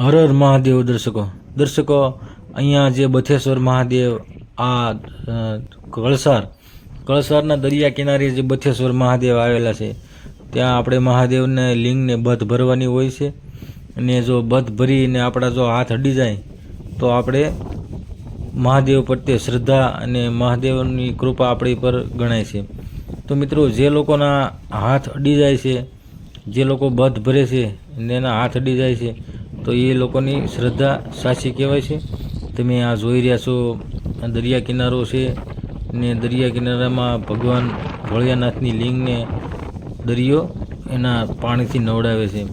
હર હર મહાદેવ દર્શકો. દર્શકો, અહીંયા જે બથેશ્વર મહાદેવ, આ કળસાર, કળસારના દરિયા કિનારે જે બથેશ્વર મહાદેવ આવેલા છે, ત્યાં આપણે મહાદેવને લિંગને બધ ભરવાની હોય છે. અને જો બધ ભરીને આપણા જો હાથ અડી જાય, તો આપણે મહાદેવ પ્રત્યે શ્રદ્ધા અને મહાદેવની કૃપા આપણી પર ગણાય છે. તો મિત્રો, જે લોકોના હાથ અડી જાય છે, જે લોકો બધ ભરે છે, અને એના હાથ અડી જાય છે તો એ લોકોની શ્રદ્ધા સાચી કહેવાય છે. તમે આ જોઈ રહ્યા છો દરિયા કિનારો છે ને દરિયા કિનારામાં ભગવાન ભોળિયાનાથની લિંગને દરિયો એના પાણીથી નવડાવે છે.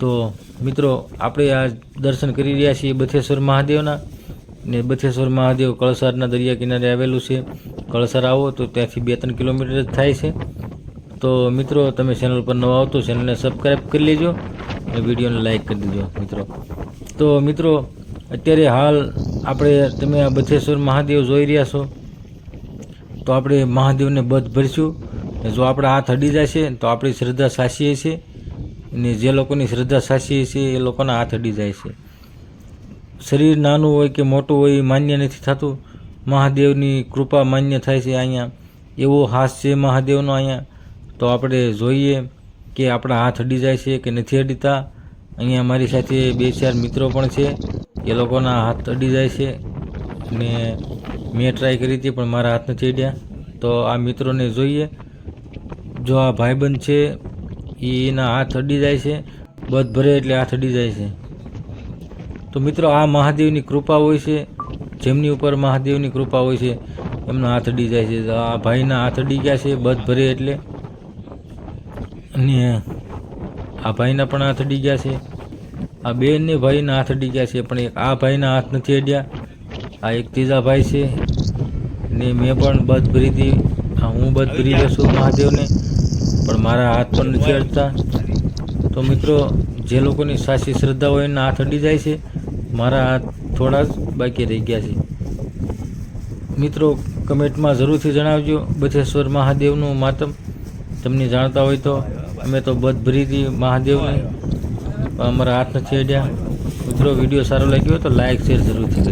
તો મિત્રો, આપણે આ દર્શન કરી રહ્યા છીએ બથેશ્વર મહાદેવના ને બથેશ્વર મહાદેવ કળસારના દરિયા કિનારે આવેલું છે. કળસાર આવો તો ત્યાંથી બે ત્રણ કિલોમીટર જ થાય છે. તો મિત્રો, તમે ચેનલ પર નવા આવો તો ચેનલને સબસ્ક્રાઈબ કરી લેજો. અને વિડીયોને લાઈક કરી દેજો, મિત્રો. તો મિત્રો, અત્યારે હાલ આપણે, તમે આ બથેશ્વર મહાદેવ જોઈ રહ્યા છો, તો આપણે મહાદેવને બધ ભરીશું. જો આપણા હાથ અડી જાય છે, તો આપણી શ્રદ્ધા સાચી છે અને જે લોકોની શ્રદ્ધા સાચી છે એ લોકોના હાથ અડી જાય છે. શરીર નાનું હોય કે મોટું હોય, એ માન્ય નથી થતું. મહાદેવની કૃપા માન્ય થાય છે અહીંયા. એવો હાસ છે મહાદેવનો અહીંયા. તો આપણે જોઈએ. કે આપણા હાથ અડી જાય છે કે નથી અડીતા? અહીંયા મારી સાથે બે ચાર મિત્રો પણ છે. એ લોકોના હાથ અડી જાય છે. ને મેં ટ્રાય કરી હતી, પણ મારા હાથ નથી અડ્યા. તો આ મિત્રોને જોઈએ. જો આ ભાઈબંધ છે એના હાથ અડી જાય છે. બધ ભરે એટલે હાથ અડી જાય છે. તો મિત્રો, આ મહાદેવની કૃપા હોય છે. જેમની ઉપર મહાદેવની કૃપા હોય છે, એમના હાથ અડી જાય છે. આ ભાઈના હાથ અડી ગયા છે, બધ ભરે એટલે. અને આ ભાઈના પણ હાથ અડી ગયા છે. આ બેનને ભાઈના હાથ અડી ગયા છે, પણ એક આ ભાઈના હાથ નથી અડ્યા. આ એક ત્રીજા ભાઈ છે. ને મેં પણ બધ ભરી હતી હું બધ ભરી રહ્યો છું મહાદેવને, પણ મારા હાથ પણ નથી અડતા. તો મિત્રો, જે લોકોની સાચી શ્રદ્ધા હોય એના હાથ અડી જાય છે. મારા હાથ થોડા જ બાકી રહી ગયા છે. મિત્રો, કમેન્ટમાં જરૂરથી જણાવજો. બથેશ્વર મહાદેવનું માતમ. તમને જાણતા હોય તો અમે તો બધ ભરી હતી મહાદેવને અમારા હાથ નથી અડ્યા મિત્રો વીડિયો સારો લાગ્યો તો લાઈક શેર જરૂરથી